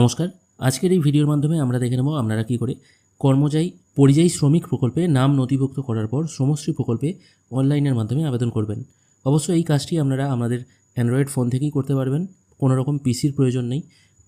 নমস্কার। আজকের এই ভিডিওর মাধ্যমে আমরা দেখে নেব আপনারা কী করে কর্মচারী পরিযায়ী শ্রমিক প্রকল্পে নাম নথিভুক্ত করার পর শ্রমশ্রী প্রকল্পে অনলাইনের মাধ্যমে আবেদন করবেন। অবশ্য এই কাজটি আপনারা আমাদের অ্যান্ড্রয়েড ফোন থেকেই করতে পারবেন। কোনো রকম পিসির প্রয়োজন নেই।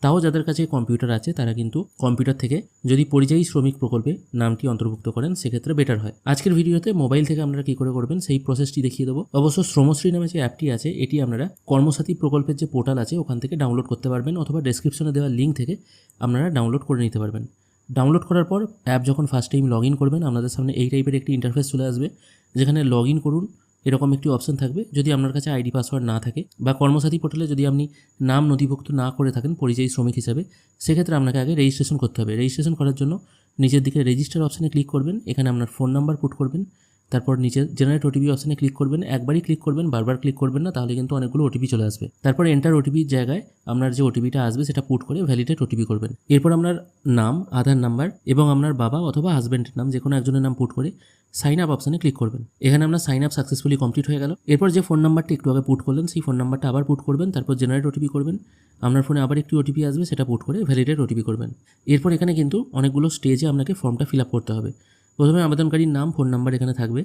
তাও যাদের কাছে কম্পিউটার আছে, তারা কিন্তু কম্পিউটার থেকে যদি পরিযায়ী শ্রমিক প্রকল্পে নামটি অন্তর্ভুক্ত করেন, সেক্ষেত্রে বেটার হয়। আজকের ভিডিওতে মোবাইল থেকে আপনারা কী করে করবেন, সেই প্রসেসটি দেখিয়ে দেবো। অবশ্য শ্রমশ্রী নামে যে অ্যাপটি আছে, এটি আপনারা কর্মসাথী প্রকল্পের যে পোর্টাল আছে, ওখান থেকে ডাউনলোড করতে পারবেন অথবা ডেসক্রিপশনে দেওয়া লিঙ্ক থেকে আপনারা ডাউনলোড করে নিতে পারবেন। ডাউনলোড করার পর অ্যাপ যখন ফার্স্ট টাইম লগ ইন করবেন আপনাদের সামনে এই টাইপের একটি ইন্টারফেস চলে আসবে, যেখানে লগ ইন করুন এরকম একটি অপশন থাকবে। যদি আপনার কাছে আইডি পাসওয়ার্ড না থাকে বা কর্মসাথী পোর্টালে যদি আপনি নাম নথিভুক্ত না করে থাকেন পরিযায়ী শ্রমিক হিসাবে, সেক্ষেত্রে আপনাকে আগে রেজিস্ট্রেশন করতে হবে। রেজিস্ট্রেশন করার জন্য নিজের দিকে রেজিস্টার অপশানে ক্লিক করবেন। এখানে আপনার ফোন নাম্বার পুট করবেন। তারপর নিচে জেনারেট ওটিপি অপশানে ক্লিক করবেন। একবারই ক্লিক করবেন, বারবার ক্লিক করবেন না, তাহলে কিন্তু অনেকগুলো ওটিপি চলে আসবে। তারপর এন্টার ওটিপির জায়গায় আপনার যে ওটিপিটা আসবে, সেটা পুট করে ভ্যালিডেট ওটিপি করবেন। এরপর আপনার নাম, আধার নাম্বার এবং আপনার বাবা অথবা হাজব্যান্ডের নাম, যে কোনো একজনের নাম পুট করে সাইন আপ অপশানে ক্লিক করবেন। এখানে আপনার সাইন আপ সাকসেসফুলি কমপ্লিট হয়ে গেল। এরপর যে ফোন নাম্বারটা একটু আগে পুট করলেন, সেই ফোন নাম্বারটা আবার পুট করবেন, তারপর জেনারেট ওটিপি করবেন। আপনার ফোনে আবার একটি ওটিপি আসবে, সেটা পুট করে ভ্যালিডেট ওটিপি করবেন। এরপর এখানে কিন্তু অনেকগুলো স্টেজে আপনাকে ফর্মটা ফিল আপ করতে হবে। প্রথমে আবেদনকারীর নাম, ফোন নাম্বার এখানে থাকবে।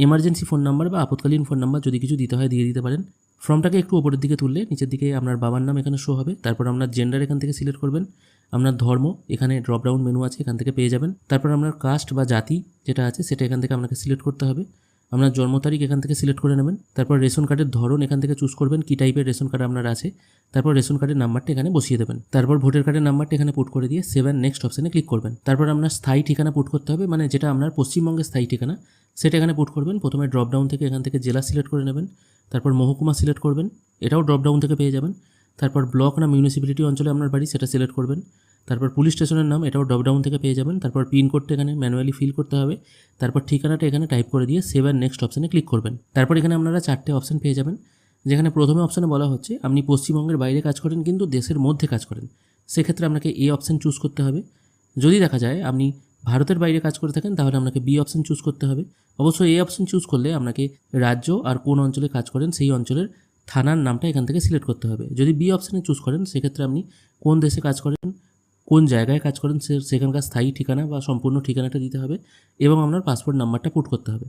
এমার্জেন্সি ফোন নাম্বার বা আপতকালীন ফোন নাম্বার যদি কিছু দিতে হয় দিয়ে দিতে পারেন। ফর্মটাকে একটু ওপরের দিকে তুললে নিচের দিকে আপনার বাবার নাম এখানে শো হবে। তারপর আপনার জেন্ডার এখান থেকে সিলেক্ট করবেন। আপনার ধর্ম, এখানে ড্রপ ডাউন মেনু আছে, এখান থেকে পেয়ে যাবেন। তারপর আপনার কাস্ট বা জাতি যেটা আছে, সেটা এখান থেকে আপনাকে সিলেক্ট করতে হবে। আপনার জন্ম তারিখ এখান থেকে সিলেক্ট করে নেবেন। তারপর রেশন কার্ডের ধরন এখান থেকে চুজ করবেন, কী টাইপের রেশন কার্ড আপনার আছে। তারপর রেশন কার্ডের নাম্বারটা এখানে বসিয়ে দেবেন। তারপর ভোটার কার্ডের নাম্বারটা এখানে পুট করে দিয়ে সেভেন নেক্সট অপশানে ক্লিক করবেন। তারপর আপনার স্থায়ী ঠিকানা পুট করতে হবে মানে যেটা আপনার পশ্চিমবঙ্গের স্থায়ী ঠিকানা, সেটা এখানে পুট করবেন। প্রথমে ড্রপডাউন থেকে এখান থেকে জেলা সিলেক্ট করে নেবেন। তারপর মহকুমা সিলেক্ট করবেন। এটাও ড্রপডাউন থেকে পেয়ে যাবেন। তারপর ব্লক না মিউনিসিপ্যালিটি অঞ্চলে আপনার বাড়ি, সেটা সিলেক্ট করবেন। তারপর পুলিশ স্টেশনের নাম, এটাও ড্রপ ডাউন থেকে পেয়ে যাবেন। তারপর পিনকোডটা এখানে ম্যানুয়ালি ফিল করতে হবে। তারপর ঠিকানাটা এখানে টাইপ করে দিয়ে সেভেন নেক্সট অপশানে ক্লিক করবেন। তারপর এখানে আপনারা চারটে অপশান পেয়ে যাবেন। যেখানে প্রথমে অপশানে বলা হচ্ছে, আপনি পশ্চিমবঙ্গের বাইরে কাজ করেন, কিন্তু দেশের মধ্যে কাজ করেন। সেক্ষেত্রে আপনাকে এ অপশান চুজ করতে হবে। যদি দেখা যায় আপনি ভারতের বাইরে কাজ করে থাকেন, তাহলে আপনাকে বি অপশান চুজ করতে হবে। অবশ্য এই অপশান চুজ করলে আপনাকে রাজ্য আর কোন অঞ্চলে কাজ করেন, সেই অঞ্চলের থানার নামটা এখান থেকে সিলেক্ট করতে হবে। যদি বি অপশানে চুজ করেন, সেক্ষেত্রে আপনি কোন দেশে কাজ করেন, কোন জায়গায় কাজ করেন, সে সেখানকার স্থায়ী ঠিকানা বা সম্পূর্ণ ঠিকানাটা দিতে হবে এবং আপনার পাসপোর্ট নাম্বারটা পুট করতে হবে।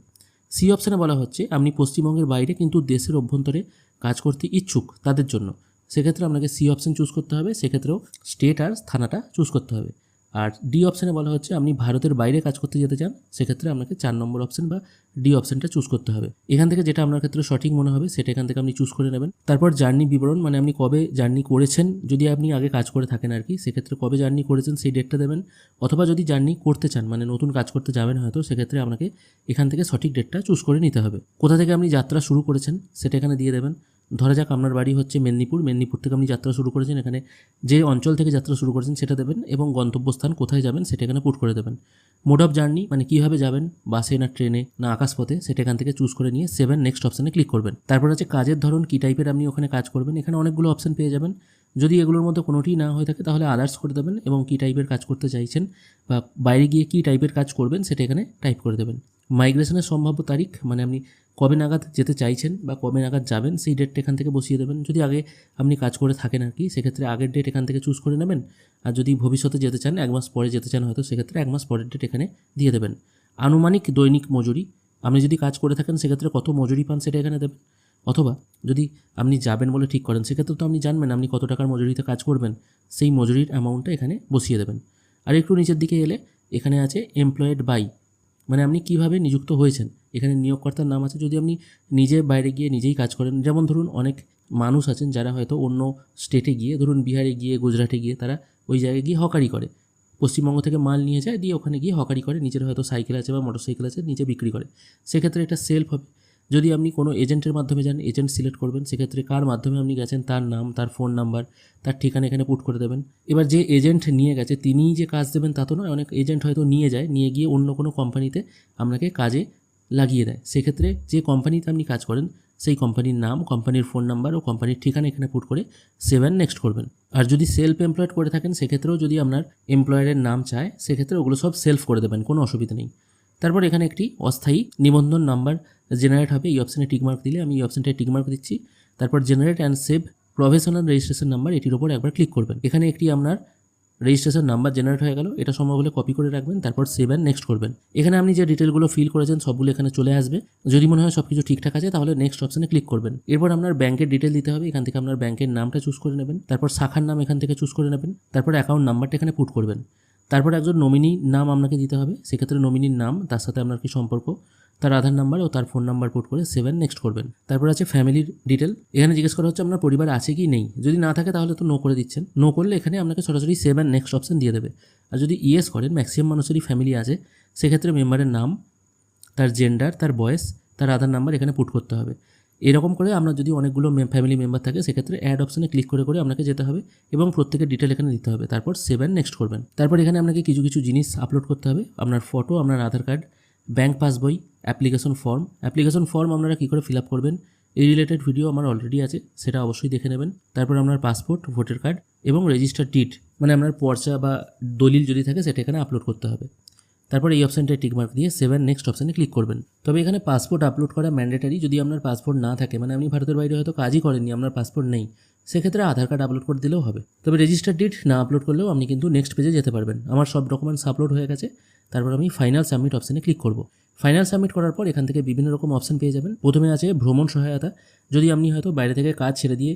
সি অপশানে বলা হচ্ছে, আপনি পশ্চিমবঙ্গের বাইরে কিন্তু দেশের অভ্যন্তরে কাজ করতে ইচ্ছুক তাদের জন্য। সেক্ষেত্রে আপনাকে সি অপশান চুজ করতে হবে, সেক্ষেত্রেও স্টেট আর থানাটা চুজ করতে হবে। আর ডি অপশানে বলা হচ্ছে, আপনি ভারতের বাইরে কাজ করতে যেতে চান, সেক্ষেত্রে আপনাকে চার নম্বর অপশান বা ডি অপশানটা চুজ করতে হবে। এখান থেকে যেটা আপনার ক্ষেত্রে সঠিক মনে হবে, সেটা এখান থেকে আপনি চুজ করে নেবেন। তারপর জার্নি বিবরণ মানে আপনি কবে জার্নি করেছেন, যদি আপনি আগে কাজ করে থাকেন আর কি, সেক্ষেত্রে কবে জার্নি করেছেন সেই ডেটটা দেবেন। অথবা যদি জার্নি করতে চান মানে নতুন কাজ করতে যাবেন হয়তো, সেক্ষেত্রে আপনাকে এখান থেকে সঠিক ডেটটা চুজ করে নিতে হবে। কোথা থেকে আপনি যাত্রা শুরু করেছেন, সেটা এখানে দিয়ে দেবেন। ধরা যাক আপনার বাড়ি হচ্ছে মেদিনীপুর মেদিনীপুর থেকে আপনি যাত্রা শুরু করেছেন, এখানে যে অঞ্চল থেকে যাত্রা শুরু করেছেন সেটা দেবেন এবং গন্তব্যস্থান কোথায় যাবেন সেটা এখানে পুট করে দেবেন। মোড অফ জার্নি মানে কীভাবে যাবেন বাসে না ট্রেনে না আকাশপথে সেটা এখান থেকে চুজ করে নিয়ে সেভেন নেক্সট অপশানে ক্লিক করবেন। তারপর হচ্ছে কাজের ধরন, কী টাইপের আপনি ওখানে কাজ করবেন, এখানে অনেকগুলো অপশান পেয়ে যাবেন। যদি এগুলোর মধ্যে কোনোটি না হয়ে থাকে তাহলে আদার্স করে দেবেন এবং কী টাইপের কাজ করতে চাইছেন বা বাইরে গিয়ে কী টাইপের কাজ করবেন সেটা এখানে টাইপ করে দেবেন। মাইগ্রেশনের সম্ভাব্য তারিখ মানে আপনি কবে নাগাদ যেতে চাইছেন বা কবে নাগাদ যাবেন, সেই ডেটটা এখান থেকে বসিয়ে দেবেন। যদি আগে আপনি কাজ করে থাকেন আর কি, সেক্ষেত্রে আগের ডেট এখান থেকে চুজ করে নেবেন। আর যদি ভবিষ্যতে যেতে চান, এক মাস পরে যেতে চান হয়তো, সেক্ষেত্রে এক মাস পরের ডেট এখানে দিয়ে দেবেন। আনুমানিক দৈনিক মজুরি, আপনি যদি কাজ করে থাকেন, সেক্ষেত্রে কত মজুরি পান সেটা এখানে দেবেন। অথবা যদি আপনি যাবেন বলে ঠিক করেন, সেক্ষেত্রে তো আপনি জানবেন আপনি কত টাকার মজুরিতে কাজ করবেন, সেই মজুরির অ্যামাউন্টটা এখানে বসিয়ে দেবেন। আর একটু নিচের দিকে এলে, এখানে আছে এমপ্লয়েড বাই মানে আপনি কীভাবে নিযুক্ত হয়েছেন? এখানে নিয়োগকর্তার নাম আছে, যদি আপনি নিজে বাইরে গিয়ে নিজেই কাজ করেন, যেমন ধরুন অনেক মানুষ আছেন যারা হয়তো অন্য স্টেটে গিয়ে, ধরুন বিহারে গিয়ে, গুজরাটে গিয়ে তারা ওই জায়গায় গিয়ে হকারি করে। পশ্চিমবঙ্গ থেকে মাল নিয়ে যায়, দিয়ে ওখানে গিয়ে হকারি করে, নিজের হয়তো সাইকেল আছে বা মোটর সাইকেল আছে, নিজে বিক্রি করে। সেক্ষেত্রে এটা সেলফ হবে। যদি আপনি কোনো এজেন্টের মাধ্যমে যান, এজেন্ট সিলেক্ট করবেন, সেক্ষেত্রে কার মাধ্যমে আপনি গেছেন, তার নাম, তার ফোন নাম্বার, তার ঠিকানা এখানে পুট করে দেবেন। এবার যে এজেন্ট নিয়ে গেছে, তিনিই যে কাজ দেবেন তা তো নয়, অনেক এজেন্ট হয়তো নিয়ে যায়, নিয়ে গিয়ে অন্য কোনো কোম্পানিতে আপনাকে কাজে লাগিয়ে দেয়। সেক্ষেত্রে যে কোম্পানিতে আপনি কাজ করেন, সেই কোম্পানির নাম, কোম্পানির ফোন নাম্বার ও কোম্পানির ঠিকানা এখানে পুট করে সেভেন নেক্সট করবেন। আর যদি সেলফ এমপ্লয়েড করে থাকেন, সেক্ষেত্রেও যদি আপনার এমপ্লয়ারের নাম চায়, সেক্ষেত্রে ওগুলো সব সেলফ করে দেবেন, কোনো অসুবিধা নেই। তারপর এখানে একটি অস্থায়ী নিবন্ধন নাম্বার জেনারেট হবে, এই অপশানে টিকমার্ক দিলে আমি এই অপশানটায় টিকমার্ক দিচ্ছি। তারপর generate and save professional registration number এটির ওপর একবার ক্লিক করবেন। এখানে একটি আপনার রেজিস্ট্রেশন নাম্বার জেনারেট হয়ে গেল, এটা সম্ভব হলে কপি করে রাখবেন, তারপর সেভ অ্যান্ড নেক্সট করবেন। এখানে আপনি যে ডিটেলগুলো ফিল করেছেন, সবগুলো এখানে চলে আসবে। যদি মনে হয় সব কিছু ঠিকঠাক আছে, তাহলে নেক্সট অপশানে ক্লিক করবেন। এরপর আপনার ব্যাংকের ডিটেল দিতে হবে, এখান থেকে আপনার ব্যাংকের নামটা চুজ করে নেবেন। তারপর শাখার নাম এখান থেকে চুজ করে নেবেন। তারপর অ্যাকাউন্ট নাম্বারটা এখানে পুট করবেন। তারপর একজন নমিনি নাম আপনাকে দিতে হবে। সেক্ষেত্রে নমিনির নাম, তার সাথে আপনার কি সম্পর্ক, তার আধার নাম্বার ও তার ফোন নাম্বার পুট করে সেভেন নেক্সট করবেন। তারপর আছে ফ্যামিলির ডিটেল এখানে জিজ্ঞেস করা হচ্ছে, আপনার পরিবার আছে কি নেই? যদি না থাকে তাহলে তো নো করে দিচ্ছেন। নো করলে এখানে আপনাকে সরাসরি সেভেন নেক্সট অপশন দিয়ে দেবে। আর যদি ইয়েস করেন ম্যাক্সিমাম মানুষেরই ফ্যামিলি আছে, সেক্ষেত্রে মেম্বারের নাম, তার জেন্ডার তার বয়স, তার আধার নাম্বার এখানে পুট করতে হবে। এরকম করে আপনার যদি অনেকগুলো ফ্যামিলি মেম্বার থাকে, সেক্ষেত্রে অ্যাড অপশনে ক্লিক করে করে আপনাকে যেতে হবে এবং প্রত্যেকের ডিটেল এখানে দিতে হবে। তারপর সেভেন নেক্সট করবেন। তারপর এখানে আপনাকে কিছু কিছু জিনিস আপলোড করতে হবে। আপনার ফটো আপনার Aadhaar card bank passbook application form application form আপনারা কী করে ফিল আপ করবেন? এই রিলেটেড ভিডিও আমার অলরেডি আছে, সেটা অবশ্যই দেখে নেবেন। তারপর আপনার পাসপোর্ট ভোটার কার্ড এবং রেজিস্টার ডিট মানে আপনার পর্চা বা দলিল যদি থাকে, সেটা এখানে আপলোড করতে হবে। তারপর এই অপশানটায় টিকমার্ক দিয়ে সেভেন নেক্সট অপশানে ক্লিক করবেন। তবে এখানে পাসপোর্ট আপলোড করা ম্যান্ডেটারি যদি আপনার পাসপোর্ট না থাকে মানে আপনি ভারতের বাইরে হয়তো কাজই করেননি, আপনার পাসপোর্ট নেই, সেক্ষেত্রে আধার কার্ড আপলোড করে দিলেও হবে। তবে রেজিস্টার ডিট না আপলোড করলেও আপনি কিন্তু নেক্সট পেজে যেতে পারবেন। আমার সব ডকুমেন্টস আপলোড হয়ে গেছে, তারপর আমি ফাইনাল সাবমিট অপশানে ক্লিক করব। ফাইনাল সাবমিট করার পর এখান থেকে বিভিন্ন রকম অপশান পেয়ে যাবেন। প্রথমে আছে ভ্রমণ সহায়তা। যদি আপনি হয়তো বাইরে থেকে কাজ ছেড়ে দিয়ে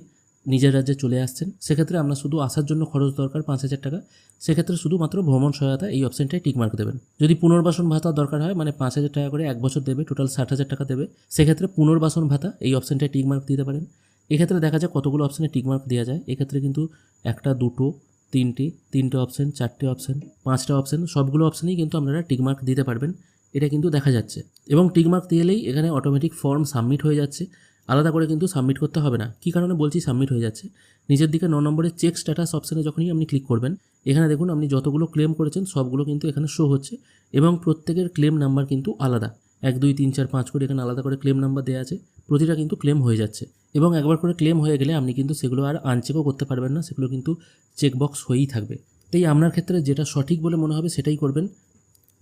নিজের রাজ্যে চলে আসছেন। সেক্ষেত্রে আপনার শুধু আসার জন্য খরচ দরকার পাঁচ হাজার টাকা। সেক্ষেত্রে শুধুমাত্র ভ্রমণ সহায়তা এই অপশানটায় টিকমার্ক দেবেন। যদি পুনর্বাসন ভাতা দরকার হয় মানে পাঁচ হাজার টাকা করে এক বছর দেবে টোটাল ষাট হাজার টাকা দেবে, সেক্ষেত্রে পুনর্বাসন ভাতা এই অপশানটায় টিকমার্ক দিতে পারেন। এক্ষেত্রে দেখা যায় কতগুলো অপশানে টিকমার্ক দেওয়া যায়। এক্ষেত্রে কিন্তু একটা, দুটো, তিনটে তিনটে অপশান চারটে অপশান পাঁচটা অপশান সবগুলো অপশানেই কিন্তু আপনারা টিকমার্ক দিতে পারবেন। এটা কিন্তু দেখা যাচ্ছে। এবং টিকমার্ক দিলেই এখানে অটোমেটিক ফর্ম সাবমিট হয়ে যাচ্ছে। আলাদা করে কিন্তু সাবমিট করতে হবে না। কী কারণে বলছি সাবমিট হয়ে যাচ্ছে? নিচের দিকে ন নম্বরে চেক স্ট্যাটাস অপশানে যখনই আপনি ক্লিক করবেন, এখানে দেখুন আপনি যতগুলো ক্লেম করেছেন, সবগুলো কিন্তু এখানে শো হচ্ছে এবং প্রত্যেকের ক্লেম নাম্বার কিন্তু আলাদা। এক, দুই, তিন, চার, পাঁচ করে এখানে আলাদা করে ক্লেম নাম্বার দেওয়া আছে, প্রতিটা কিন্তু ক্লেম হয়ে যাচ্ছে এবং একবার করে ক্লেম হয়ে গেলে আপনি কিন্তু সেগুলো আর আনচেকও করতে পারবেন না, সেগুলো কিন্তু চেকবক্স হয়েই থাকবে। তাই আপনার ক্ষেত্রে যেটা সঠিক বলে মনে হবে সেটাই করবেন।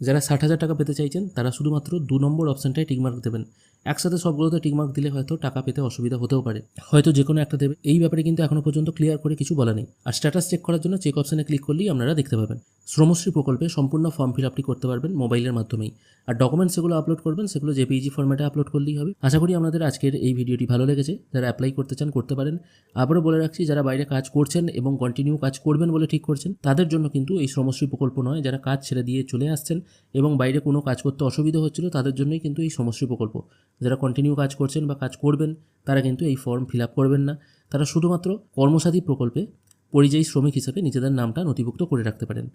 যারা ষাট হাজার টাকা পেতে চাইছেন, তারা শুধুমাত্র দু নম্বর অপশানটাই টিকমার্ক দেবেন। একসাথে সবগুলোতে টিকমার্ক দিলে হয়তো টাকা পেতে অসুবিধা হতেও পারে। হয়তো যে কোনো একটা দেবে। এই ব্যাপারে কিন্তু এখনও পর্যন্ত ক্লিয়ার করে কিছু বলা নেই। আর স্ট্যাটাস চেক করার জন্য চেক অপশানে ক্লিক করলেই আপনারা দেখতে পাবেন। শ্রমশ্রী প্রকল্পে সম্পূর্ণ ফর্ম ফিল আপটি করতে পারবেন মোবাইলের মাধ্যমেই। আর ডকুমেন্টস যেগুলো আপলোড করবেন, সেগুলো জেপিইজি ফরম্যাটে আপলোড করলেই হবে। আশা করি আপনাদের আজকের এই ভিডিওটি ভালো লেগেছে। যারা অ্যাপ্লাই করতে চান, করতে পারেন। আবারও বলে রাখছি, যারা বাইরে কাজ করছেন এবং কন্টিনিউ কাজ করবেন বলে ঠিক করছেন, তাদের জন্য কিন্তু এই শ্রমশ্রী প্রকল্প নয়। যারা কাজ ছেড়ে দিয়ে চলে আসছেন এবং বাইরে কোনো কাজ করতে অসুবিধা হচ্ছিল, তাদের জন্যই কিন্তু এই শ্রমশ্রী প্রকল্প। যারা কন্টিনিউ কাজ করছেন বা কাজ করবেন, তারা কিন্তু এই ফর্ম ফিল আপ করবেন না। তারা শুধুমাত্র কর্মসাথী প্রকল্পে পরিযায়ী শ্রমিক হিসেবে নিজেদের নামটা নথিভুক্ত করে রাখতে পারেন।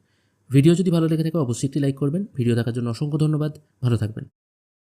ভিডিও যদি ভালো লেগে থাকে, অবশ্যই একটি লাইক করবেন। ভিডিও দেখার জন্য অসংখ্য ধন্যবাদ। ভালো থাকবেন।